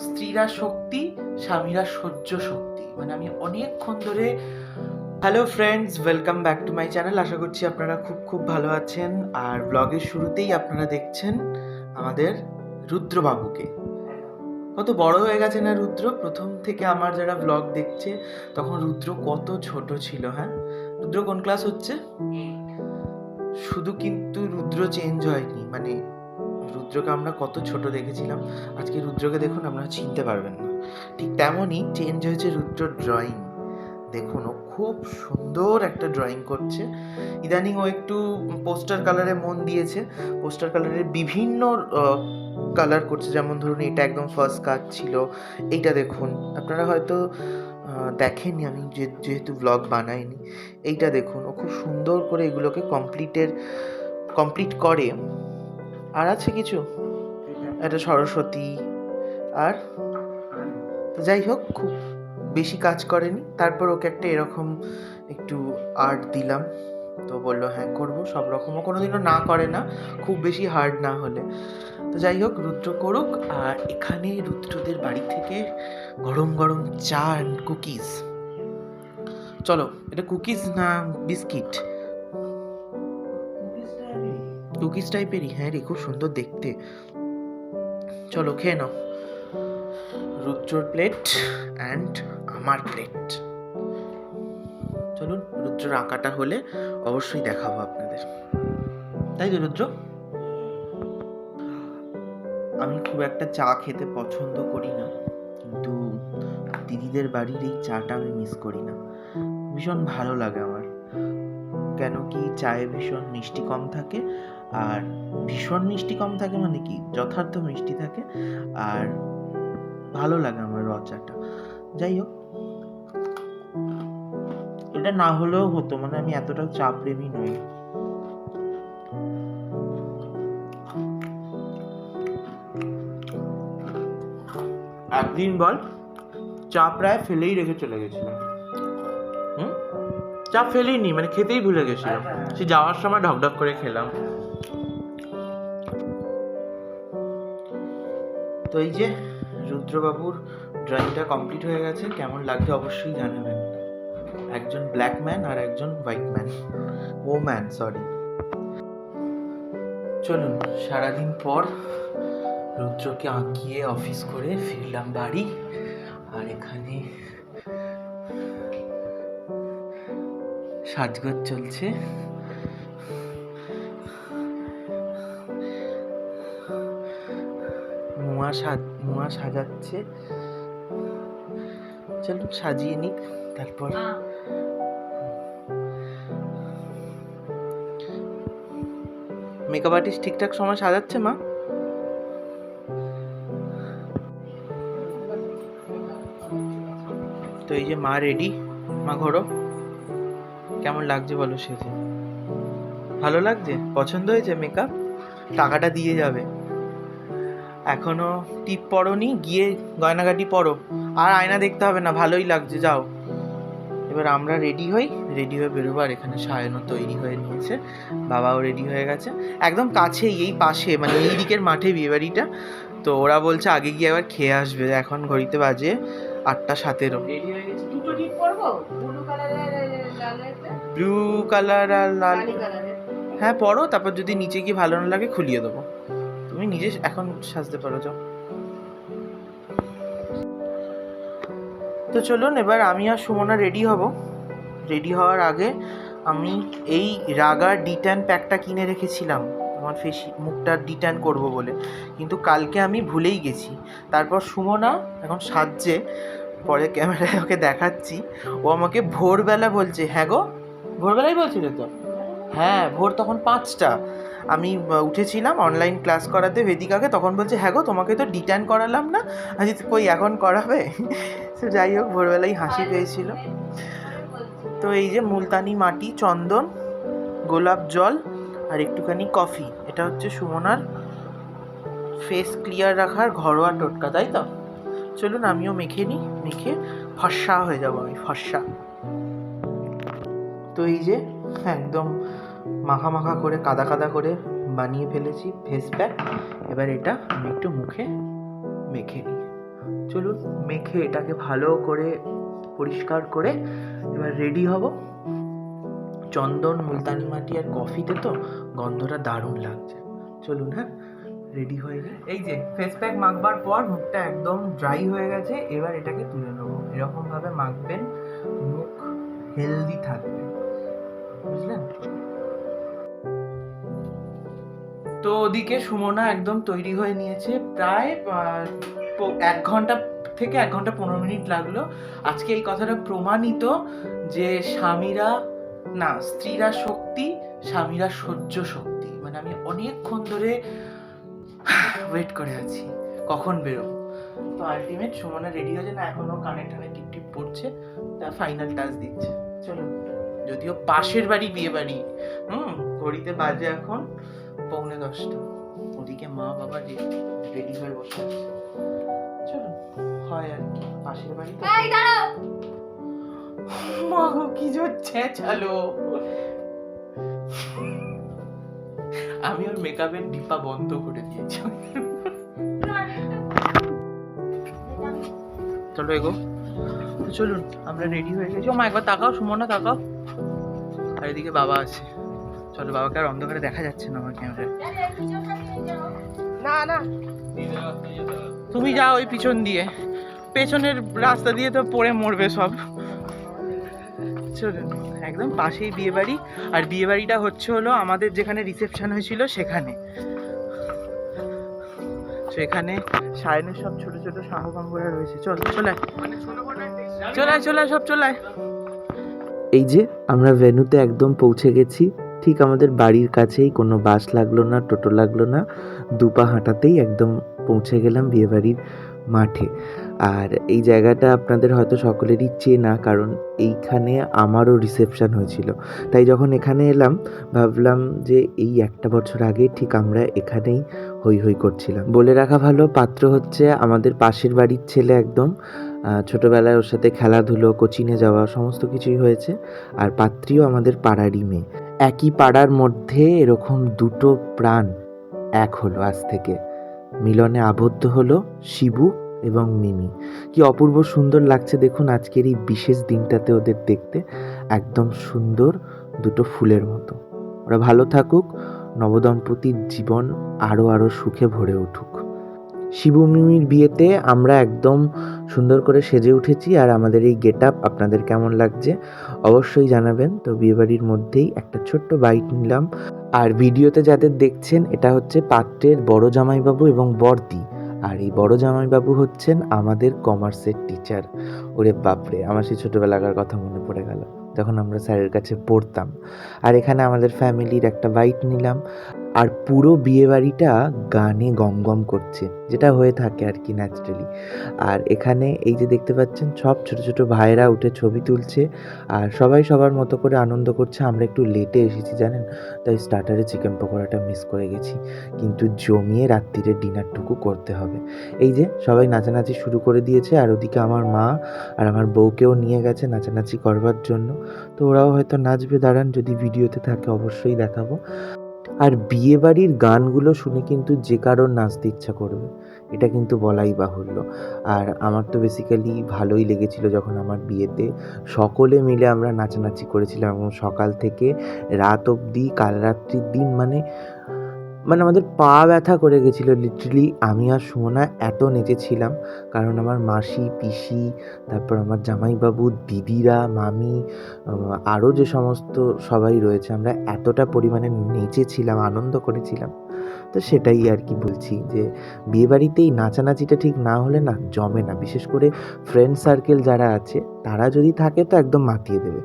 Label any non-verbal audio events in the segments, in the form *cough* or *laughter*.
স্ত্রীরা শক্তি স্বামীরা সহ্য শক্তি। মানে আমি অনেকক্ষণ ধরে hello friends welcome back to my channel আশা করছি আপনারা খুব খুব ভালো আছেন। আর ব্লগের শুরুতেই আপনারা দেখছেন আমাদের রুদ্রবাবুকে। কত বড় হয়ে গেছে না রুদ্র? প্রথম থেকে আমার যারা ব্লগ দেখছে তখন রুদ্র কত ছোট ছিল হ্যাঁ? রুদ্র কোন ক্লাস হচ্ছে? শুধু কিন্তু রুদ্র চেঞ্জ হয়নি। মানে রুদ্রকে আমরা কত ছোট দেখেছিলাম। আজকে রুদ্রকে দেখুন, আপনারা চিনতে পারবেন না। ঠিক তেমনই চেঞ্জ হয়েছে রুদ্র ড্রয়িং দেখুন, ও খুব সুন্দর একটা ড্রয়িং করছে। ইদানিং ও একটু পোস্টার কালারে মন দিয়েছে। পোস্টার কালারের বিভিন্ন কালার করছে। যেমন ধরুন, এটা একদম ফার্স্ট কাজ ছিল। এইটা দেখুন, আপনারা হয়তো দেখেননি, আমি যেহেতু ব্লগ বানাইনি। এইটা দেখুন, ও খুব সুন্দর করে এগুলোকে কমপ্লিটের কমপ্লিট করে। আর আছে কিছু? এটা সরস্বতী আর যাই হোক, খুব বেশি কাজ করেনি। তারপর ওকে একটা এরকম একটু আর্ট দিলাম। তো বলল হ্যাঁ করব। সব রকম। ও কোনোদিনও না করে না, খুব বেশি হার্ড না হলে। তো যাই হোক, রুদ্র করুক। আর এখানে রুদ্রদের বাড়ি থেকে গরম গরম চা অ্যান্ড কুকিজ চলো, এটা কুকিজ না বিস্কিট কুকিজ টাইপেরই হ্যাঁ রে, খুব সুন্দর দেখতে। চলো খেয়ে নাও। রুদ্রর প্লেট অ্যান্ড আমার প্লেট চলুন, রুদ্রর আঁকাটা হলে অবশ্যই দেখাবো আপনাদের। তাই তো, রুদ্র? আমি খুব একটা চা খেতে পছন্দ করি না, কিন্তু দিদিদের বাড়ির এই চাটা আমি মিস করি না। ভীষণ ভালো লাগে আমার। কেন কি চায়ে ভীষণ মিষ্টি কম থাকে আর ভীষণ মিষ্টি কম থাকে মানে কি? যথার্থ মিষ্টি থাকে। আর ভালো লাগে আমার র চাটা যাই হোক। এটা না হলেও হতো মানে আমি এতটা চা প্রেমী নই। একদিন বল চা প্রায় ফেলেই রেখে চলে গেছিলাম। হুম? চা ফেলেই নি মানে খেতেই ভুলে গেছিলাম। সে যাওয়ার সময় ঢকঢক করে খেলাম। তো এই যে রুদ্রবাবুর ড্রয়িংটা কমপ্লিট হয়ে গেছে, কেমন লাগছে অবশ্যই জানাবেন। একজন ব্ল্যাক ম্যান আর একজন white man oh man sorry চলুন, সারাদিন পর রুদ্রকে আঁকিয়ে অফিস করে ফিরলাম বাড়ি। আর এখানে সাজগোজ চলছে। সাজ মুয়া সাজাচ্ছে। চলুন সাজিয়ে নিক তারপর। মেকআপ আর্টিস্ট ঠিকঠাক সময় সাজাচ্ছে মা? তো এই যে মা রেডি মা ঘোরো। কেমন লাগছে বলো সেজে? ভালো লাগছে? পছন্দ হয়েছে মেকআপ টাকাটা দিয়ে যাবে। এখনও টিপ পরনি গিয়ে গয়নাগাটি পরো। আর আয়না দেখতে হবে না ভালোই লাগছে যাও। এবার আমরা রেডি হই রেডি হয়ে বেরোবো আর এখানে সায়নও তৈরি হয়ে নিয়েছে বাবাও রেডি হয়ে গেছে। একদম কাছেই এই পাশে মানে এই দিকের মাঠে বিয়েবাড়িটা। তো ওরা বলছে আগে গিয়ে আবার খেয়ে আসবে এখন ঘড়িতে বাজে আটটা সাতেরো। ব্লু কালার আর লাল। হ্যাঁ পরো তারপর যদি নিচে গিয়ে ভালো না লাগে খুলিয়ে দেবো। তুমি নিজে এখন সাজতে পারো যাও। তো চলুন এবার আমি আর সুমনা রেডি হব। রেডি হওয়ার আগে আমি এই রাগার ডিট্যান প্যাকটা কিনে রেখেছিলাম। আমার ফেসি মুখটা ডিট্যান করব বলে। কিন্তু কালকে আমি ভুলেই গেছি। তারপর সুমনা এখন সাজছে। পরে ক্যামেরায় ওকে দেখাচ্ছি। ও আমাকে ভোরবেলা বলছে হ্যাঁ গো? ভোরবেলাই বলছিল তো? হ্যাঁ ভোর তখন পাঁচটা। আমি উঠেছিলাম অনলাইন ক্লাস করাতে বেদিকাকে তখন বলছে হ্যাঁ গো তোমাকে তো ডিটার্ন করালাম না। আজ কই এখন করাবে? *laughs* তো যাই হোক ভোরবেলায় হাসি পেয়েছিল। তো এই যে মুলতানি মাটি চন্দন গোলাপ জল আর একটুখানি কফি। এটা হচ্ছে সুমনার ফেস ক্লিয়ার রাখার ঘরোয়া টোটকা তাই তো? চলুন আমিও মেখে নিই মেখে ফর্সা হয়ে যাব আমি ফর্সা। তো এই যে একদম মাখা মাখা করে, কাদা কাদা করে বানিয়ে ফেলেছি ফেস প্যাক এবার এটা আমি একটু মুখে মেখে নিই। চলুন, মেখে এটাকে ভালো করে পরিষ্কার করে এবার রেডি হব। চন্দন, মুলতানি মাটি আর কফিতে তো গন্ধটা দারুণ লাগছে। চলুন হ্যাঁ রেডি হয়ে গে এই যে ফেস প্যাক মাখবার পর মুখটা একদম ড্রাই হয়ে গেছে, এবার এটাকে তুলে নেব। এরকমভাবে মাখবেন, মুখ হেলদি থাকবে। বুঝলেন? তো ওদিকে সুমনা একদম তৈরি হয়ে নিয়েছে। প্রায় এক ঘণ্টা থেকে এক ঘণ্টা পনেরো মিনিট লাগল। আজকে এই কথাটা প্রমাণিত যে স্বামীরা, না, স্ত্রীরা শক্তি, স্বামীরা সহ্য শক্তি। মানে আমি অনেকক্ষণ ধরে ওয়েট করে আছি, কখন বেরোবো। তো আলটিমেট সুমনা রেডি হয়েছে, না, এখনও কানে টানে টিপ টিপ পড়ছে তা ফাইনাল টাচ দিচ্ছে। চলো যদিও পাশের বাড়ি বিয়ে বাড়ি, হুম, ঘড়িতে বাজে এখন পৌনে দশটা। ওদিকে মা বাবা রেডি হয়ে বসে আছে। চলো হয় আর কি পাশের বাড়ি মা গো, কি হচ্ছে চালো আমি ওর মেকআপের ডিপা বন্ধ করে দিয়েছি। চলো এগো। চলুন আমরা রেডি হয়ে গেছি। মা একবার তাকাও সুমনা তাকাও। আর এদিকে বাবা আছে। চলো বাবাকে আর অন্ধকারে দেখা যাচ্ছে না আমার ক্যামেরায়। না না। তুমি যাও ওই পিছন দিয়ে। পেছনের রাস্তা দিয়ে তো পড়ে মরবে সব। চলুন একদম পাশেই বিয়ে বাড়ি আর বিয়ে বাড়িটা হচ্ছে হলো আমাদের যেখানে রিসেপশন হয়েছিল সেখানে। সেখানে সায়নের সব ছোট ছোট সাহবাঙ্গরা রয়েছে। চল চলে চলায় চলায় সব চলায় এই যে আমরা ভেনুতে একদম পৌঁছে গেছি। ঠিক আমাদের বাড়ির কাছেই কোনো বাস লাগল না, টোটো লাগল না। দুপা হাঁটাতেই একদম পৌঁছে গেলাম বিয়েবাড়ির মাঠে। আর এই জায়গাটা আপনাদের হয়তো সকলেরই চেনা, কারণ এইখানে আমারও রিসেপশন হয়েছিল। তাই যখন এখানে এলাম, ভাবলাম যে এই একটা বছর আগে ঠিক আমরা এখানেই হই হই করছিলাম। বলে রাখা ভালো, পাত্র হচ্ছে আমাদের পাশের বাড়ির ছেলে একদম। ছোটোবেলায় ওর সাথে খেলাধুলো কোচিনে যাওয়া, সমস্ত কিছুই হয়েছে। আর পাত্রীও আমাদের পাড়ারই মেয়ে। একই পাড়ার মধ্যে এরকম দুটো প্রাণ, এক হলো আজ থেকে। মিলনে আবদ্ধ হলো শিবু এবং মিমি। কি অপূর্ব সুন্দর লাগছে দেখুন আজকের এই বিশেষ দিনটাতে ওদের দেখতে। একদম সুন্দর দুটো ফুলের মতো। ওরা ভালো থাকুক, নবদম্পতির জীবন আরও আরও সুখে ভরে উঠুক। শিবু মিমির বিয়েতে আমরা একদম সুন্দর করে সেজে উঠেছি আর আমাদের এই গেট আপ আপনাদের কেমন লাগছে অবশ্যই জানাবেন। তো বিয়েবাড়ির মধ্যেই একটা ছোট্ট বাইট নিলাম। আর ভিডিওতে যাদের দেখছেন, এটা হচ্ছে পাত্রের বড় জামাইবাবু এবং বর্দি। আর এই বড় জামাইবাবু হচ্ছেন আমাদের কমার্সের টিচার। ওরে বাপরে, আমার সেই ছোটোবেলাকার কথা মনে পড়ে গেল। তখন আমরা স্যারের কাছে পড়তাম। আর এখানে আমাদের ফ্যামিলির একটা বাইট নিলাম। আর পুরো বিয়েবাড়িটা গানে গম গম করছে, যেটা হয়ে থাকে আর কি ন্যাচারালি আর এখানে এই যে দেখতে পাচ্ছেন, সব ছোট ছোট ভাইরা উঠে ছবি তুলছে আর সবাই সবার মতো করে আনন্দ করছে। আমরা একটু লেটে এসেছি, জানেন? তাই স্টার্টারে চিকেন পকোড়াটা মিস করে গেছি। কিন্তু জমিয়ে রাত্রিরে ডিনারটুকু করতে হবে। এই যে সবাই নাচানাচি শুরু করে দিয়েছে আর ওদিকে আমার মা আর আমার বউকেও নিয়ে গেছে নাচানাচি করবার জন্য। তো ওরাও হয়তো নাচবে, দাঁড়ান, যদি ভিডিওতে থাকে অবশ্যই দেখাবো। আর বিয়ে বাড়ির গানগুলো শুনে কিন্তু যে কারোর নাচতে ইচ্ছা করবে, এটা কিন্তু বলাই বাহুল্য। আর আমার তো বেসিক্যালি ভালোই লেগেছিল যখন আমার বিয়েতে। সকলে মিলে আমরা নাচানাচি করেছিলাম এবং সকাল থেকে রাত অবধি, কাল রাত্রির দিন মানে মানে আমাদের পা ব্যথা করে গেছিল লিটারালি আমি আর সুমনা এত নেচেছিলাম। কারণ আমার মাসি, পিসি, তারপর আমার জামাইবাবু, দিদিরা, মামি আরও যে সমস্ত সবাই রয়েছে, আমরা এতটা পরিমাণে নেচেছিলাম, আনন্দ করেছিলাম। তো সেটাই আর কি বলছি যে, বিয়েবাড়িতেই নাচানাচিটা ঠিক না হলে না জমে না। বিশেষ করে ফ্রেন্ড সার্কেল যারা আছে, তারা যদি থাকে তো একদম মাতিয়ে দেবে।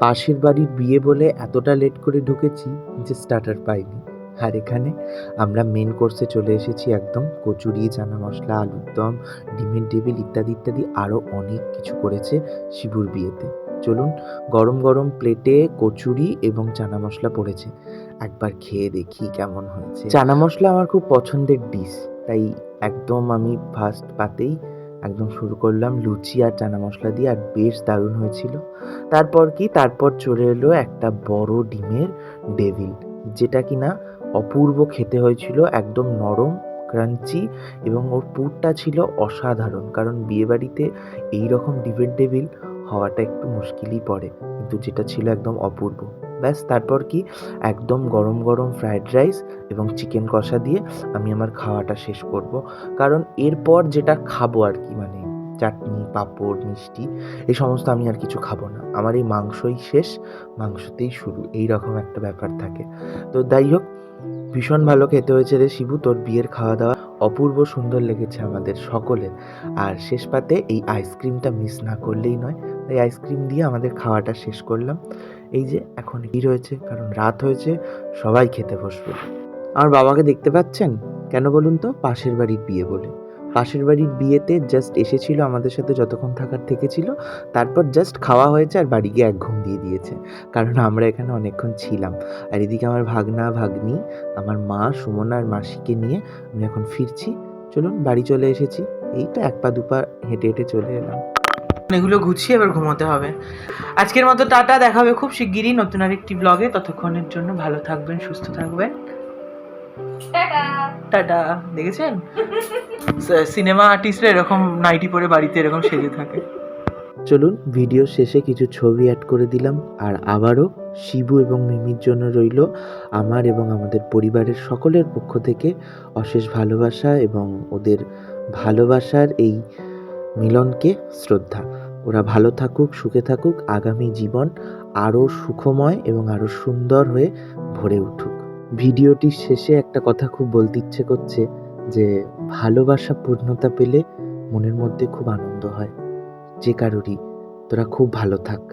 পাশের বাড়ির বিয়ে বলে এতটা লেট করে ঢুকেছি যে স্টার্টার পাইনি। আর এখানে আমরা মেন কোর্সে চলে এসেছি একদম কচুরি, চানা মশলা, আলুর দম, ডিমের টেবিল ইত্যাদি ইত্যাদি আরও অনেক কিছু করেছে শিবুর বিয়েতে। চলুন গরম গরম প্লেটে কচুরি এবং চানা মশলা পড়েছে। একবার খেয়ে দেখি কেমন হয়েছে। চানা মশলা আমার খুব পছন্দের ডিশ তাই একদম আমি ফার্স্ট পাতেই একদম শুরু করলাম লুচি আর চানা মশলা দিয়ে আর বেশ দারুণ হয়েছিল। তারপর কি? তারপর চলে এলো একটা বড় ডিমের ডেভিল যেটা কি না অপূর্ব খেতে হয়েছিল, একদম নরম ক্রাঞ্চি এবং ওর পুরটা ছিল অসাধারণ। কারণ বিয়েবাড়িতে এই রকম ডিমের ডেভিল হওয়াটা একটু মুশকিলই পড়ে, কিন্তু যেটা ছিল একদম অপূর্ব। ব্যাস, তারপর কি? একদম গরম গরম ফ্রায়েড রাইস এবং চিকেন কষা দিয়ে আমি আমার খাওয়াটা শেষ করব। কারণ এরপর যেটা খাব আর কি মানে চাটনি, পাঁপড়, মিষ্টি, এই সমস্ত আমি আর কিছু খাব না। আমার এই মাংসই শেষ, মাংসতেই শুরু এই রকম একটা ব্যাপার থাকে। তো যাই হোক, ভীষণ ভালো খেতে হয়েছে রে শিবু, তোর বিয়ের খাওয়া দাওয়া অপূর্ব সুন্দর লেগেছে আমাদের সকলের। আর শেষ পাতে এই আইসক্রিমটা মিস না করলেই নয়, তাই আইসক্রিম দিয়ে আমাদের খাওয়াটা শেষ করলাম। এই যে এখন কি রয়েছে, কারণ রাত হয়েছে, সবাই খেতে বসবে। আমার বাবাকে দেখতে পাচ্ছেন? কেন বলুন তো? পাশের বাড়ির বিয়ে বলে। পাশের বাড়ির বিয়েতে জাস্ট এসেছিল আমাদের সাথে যতক্ষণ থাকার থেকেছিল তারপর জাস্ট খাওয়া হয়েছে আর বাড়ি গিয়ে এক ঘুম দিয়ে দিয়েছে। কারণ আমরা এখানে অনেকক্ষণ ছিলাম। আর এদিকে আমার ভাগনা, ভাগ্নি, আমার মা, সুমনা আর মাসিকে নিয়ে আমি এখন ফিরছি। চলুন, বাড়ি চলে এসেছি। এই তো এক পা দুপা হেঁটে হেঁটে চলে এলাম। এগুলো গুছিয়ে এবার ঘুমোতে হবে। আজকের মতো টাটা দেখাবে খুব শিগগিরই নতুন আরেকটি ব্লগে ততক্ষণের জন্য ভালো থাকবেন, সুস্থ থাকবেন। টাটা। দেখেছেন? সিনেমা আর্টিস্টরা এরকম নাইটি পরে বাড়িতে এরকম সেজে থাকে। চলুন ভিডিও শেষে কিছু ছবি অ্যাড করে দিলাম আর আবারও শিবু এবং মিমির জন্য রইল আমার এবং আমাদের পরিবারের সকলের পক্ষ থেকে অশেষ ভালোবাসা এবং ওদের ভালোবাসার এই মিলনকে শ্রদ্ধা। ওরা ভালো থাকুক সুখে থাকুক আগামী জীবন আরও সুখময় এবং আরও সুন্দর হয়ে ভরে উঠুক। ভিডিওটির শেষে একটা কথা খুব বলতে ইচ্ছে করছে যে, ভালোবাসা পূর্ণতা পেলে মনের মধ্যে খুব আনন্দ হয়। যে কারোরই। তোরা খুব ভালো থাক।